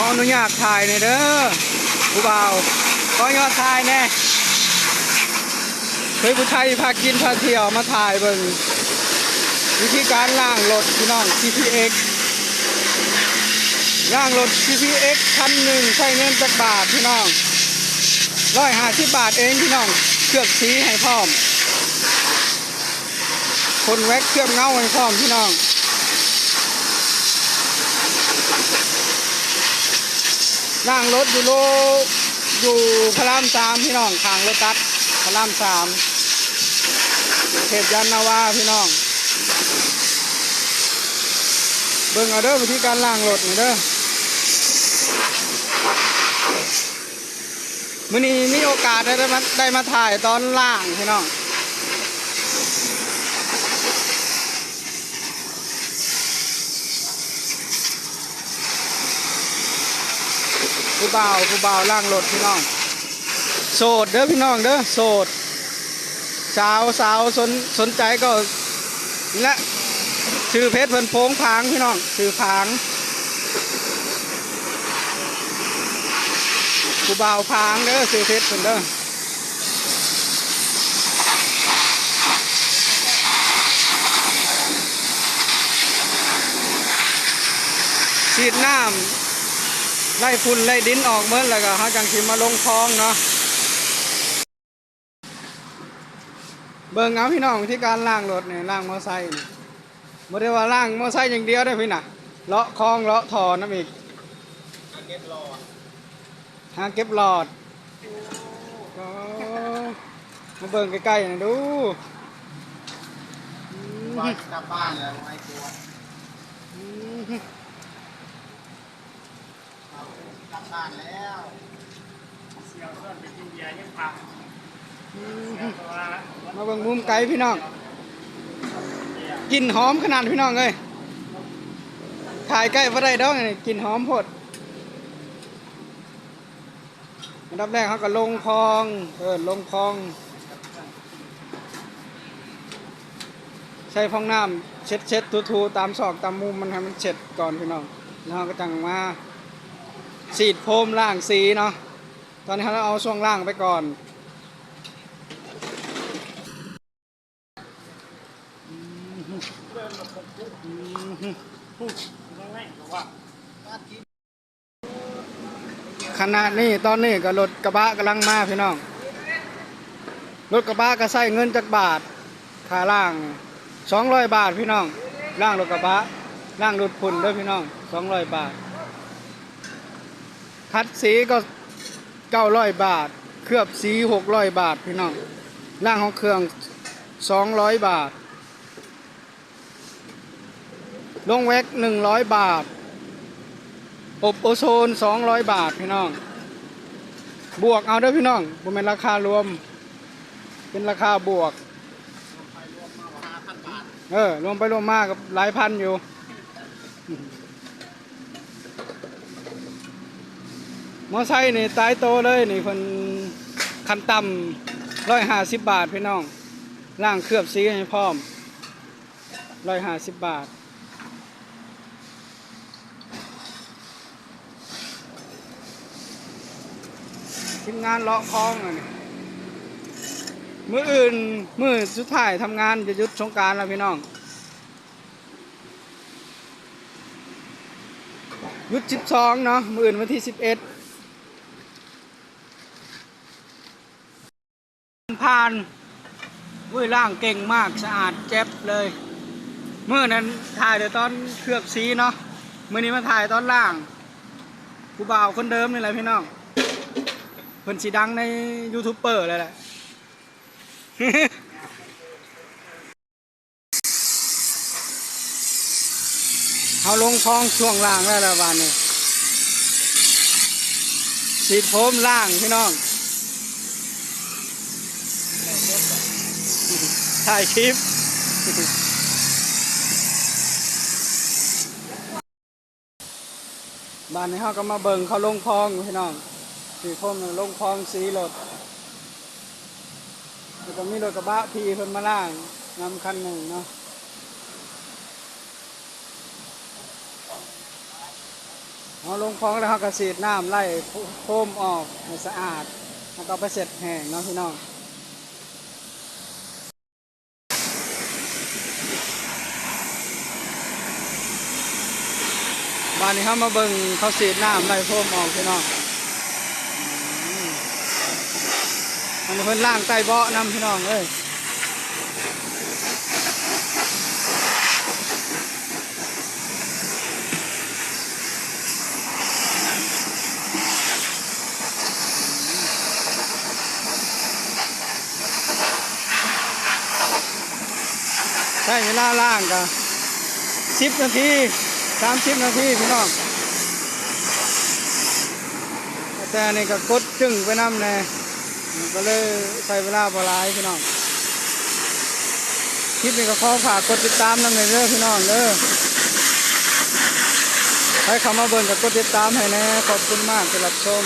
ขออนุญาตถ่ายหน่อยเด้อผู้บ่าวขออนุญาตถ่ายแน่เคยผู้ชายพากินพาเที่ยวมาถ่ายเบิ่งวิธีการล่างรถพี่น้อง CPX ล่างรถ CPX คันหนึ่งใช้เงินจักบาทพี่น้องร้อยห้าสิบบาทเองพี่น้องเคลือบสีให้พร้อม คนแว็กเคลือบเงาให้พร้อมพี่น้อง ล่างรถอยู่โลอยู่พระรามสามพี่น้องทางรถตัดพระรามสามเขตยานนาวาพี่น้อง เบิ่งเอาเด้อวิธีการล่างรถนี่เด้อมื้อนี้มีโอกาสได้มาได้มาถ่ายตอนล่างพี่น้อง ผู้บ่าวผู้บ่าวล่างรถพี่น้อง โสดเด้อพี่น้องเด้อโสด สาวสาวสนสนใจก็และชื่อเพชรเพิ่นโพงพางพี่น้องชื่อพางผู้บ่าวพางเด้อชื่อเพชรเพิ่นเด้อฉีดน้ำ ไล่ฝุ่นไล่ดินออกเมื่อแล้วก็เขาจังสิมาลงคลองเนาะเบิ่งเอาพี่น้องที่การล้างรถเนี่ยล้างมอไซค์นี่ได้ว่าล้างมอไซค์อย่างเดียวได้พี่น่ะเลาะคลองเลาะทอนน้ำอีกหาเก็บหลอดก็มาเบิ่งใกล้ๆหน่อยดูอืมว่ากลับบ้านเลยไม่กลัว กลับบ้านแล้วเสี่ยวต้นไปกินเบียร์ยังพักอืมเพราะว่ามาเบิ่งมุมไกลพี่น้องกลินหอมขนาดพี่น้องเลยถ่ายใกล้พอได้ดอกนี่กลินหอมโพดอันดับแรกเขาก็ลงคลองเออลงคลอง ใช้ฟองน้ำเช็ดเช็ดทูทูๆตามซอกตามมุมมันให้มันเช็ดก่อนพี่น้องแล้วเราก็จังมา สีดโฟมล่างสีเนาะตอนนี้เราเอาช่วงล่างไปก่อนง่ายๆบอกว่าขณะนี้ตอนนี้ก็รถกระบะกำลังมาพี่น้อง รถกระบะก็ใส่เงินจากบาทค่าล่างสองร้อยบาทพี่น้องล่างรถกระบะล่างรถพุ่นด้วยพี่น้องสองร้อยบาท คัดสีก็เก้าร้อยบาท เคลือบสีหกร้อยบาทพี่น้องล่างของเครื่องสองร้อยบาท ลงแว็กหนึ่งร้อยบาท อบโอโซน200บาทพี่น้อง บวกเอาเด้พี่น้องบ่แม่นราคารวม เป็นราคาบวก เออรวมไปรวมมากับหลายพันอยู่ มอไซค์นี่ตายโตเลยนี่เพิ่นคันต่ำร้อยห้าสิบบาทพี่น้องล่างเคลือบสีให้พร้อมร้อยห้าสิบบาททีมงานเลาะคลองอะนี่มืออื่นมือสุดท้ายทำงานจะยุดสงการแล้วพี่น้องยุดสิบสองเนาะมืออื่นวันที่สิบเอ็ด ผ่านมือล่างเก่งมากสะอาดเจ็บเลยเมื่อนั้นถ่ายเดี๋ยวตอนเคลือบสีเนาะเมื่อนี้มาถ่ายตอนล่างผู้บ่าวคนเดิมนี่แหละพี่น้องเพิ่นสีดังในยูทูบเบอร์เลยแหละเอาลงคลองช่วงล่างแล้วละวันนี้สีดโฟมล่างพี่น้อง ถ่ายคลิปบ้านในี้เขาก็มาเบิ่งเขาลงคลองพี่น้องสีพมลงคลองสีรถแล้วก็มีรถกระบะพีเพิ่นมาล่างนำคันหนึ่งเนาะเอาลงคลองแล้วเขาก็สีดน้ำไล่โฟมออกให้สะอาด แล้วก็ไปเสร็จแห้งเนาะพี่น้อง บ้านนี้เขามาเบิ่งเขาสีดน้ำไล่โฟมออกพี่น้องมันเพิ่นล่างใต้เบาะน้ำพี่น้องเอ้ยใช้เวลาล่างก็สิบนาที สามสิบนาทีพี่น้อง แต่นี่ก็กดจึงไปน้ำแน่ก็เลยใช้เวลาบหลายพี่น้องคลิปนี้ก็ขอฝากกดติดตามน้ำเลยเด้อพี่น้องเด้อให้เข้ามาเบิ่งกับกดติดตามให้แน่ขอบคุณมากสำหรับชม